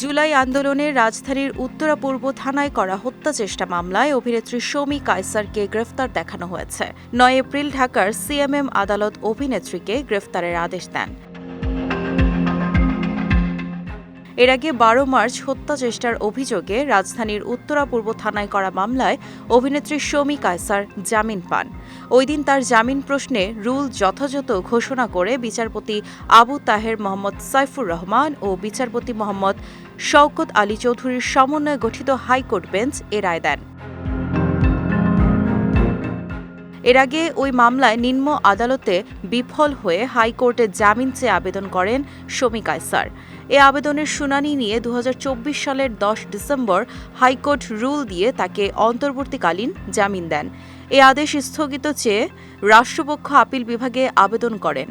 জুলাই আন্দোলনে রাজধানীর উত্তরা পূর্ব থানায় করা হত্যা চেষ্টা মামলায় অভিনেত্রী সৌমি কায়সারকে গ্রেফতার দেখানো হয়েছে। নয় এপ্রিল ঢাকার সিএমএম আদালত অভিনেত্রীকে গ্রেফতারের আদেশ দেন। এর আগে বারো মার্চ হত্যা চেষ্টার অভিযোগে রাজধানীর উত্তরা পূর্ব থানায় করা মামলায় অভিনেত্রী সৌমি কায়সার জামিন পান। ওই দিন তার জামিন প্রশ্নে রুল যথাযথ ঘোষণা করে বিচারপতি আবু তাহের মোহাম্মদ সাইফুর রহমান ও বিচারপতি মোহাম্মদ শওকত আলী চৌধুরীর সমন্বয়ে গঠিত হাইকোর্ট বেঞ্চ এ রায় দেন। এর আগে ওই মামলায় নিম্ন আদালতে বিফল হয়ে হাইকোর্টে জামিন চেয়ে আবেদন করেন শমী কায়সার। এ আবেদনের শুনানি নিয়ে দু হাজার চব্বিশ সালের দশ ডিসেম্বর হাইকোর্ট রুল দিয়ে তাকে অন্তর্বর্তীকালীন জামিন দেন। এ আদেশ স্থগিত চেয়ে রাষ্ট্রপক্ষ আপিল বিভাগে আবেদন করেন।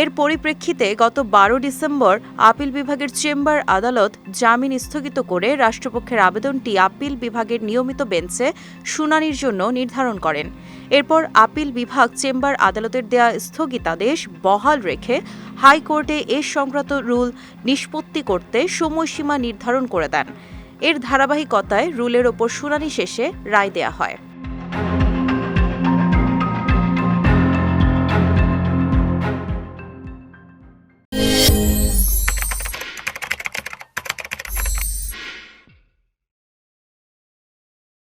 এর পরিপ্রেক্ষিতে গত বারো ডিসেম্বর আপিল বিভাগের চেম্বার আদালত জামিন স্থগিত করে রাষ্ট্রপক্ষের আবেদনটি আপিল বিভাগের নিয়মিত বেঞ্চে শুনানির জন্য নির্ধারণ করেন। এরপর আপিল বিভাগ চেম্বার আদালতের দেয়া স্থগিতাদেশ বহাল রেখে হাইকোর্টে এ সংক্রান্ত রুল নিষ্পত্তি করতে সময়সীমা নির্ধারণ করে দেন। এর ধারাবাহিকতায় রুলের ওপর শুনানি শেষে রায় দেয়া হয়।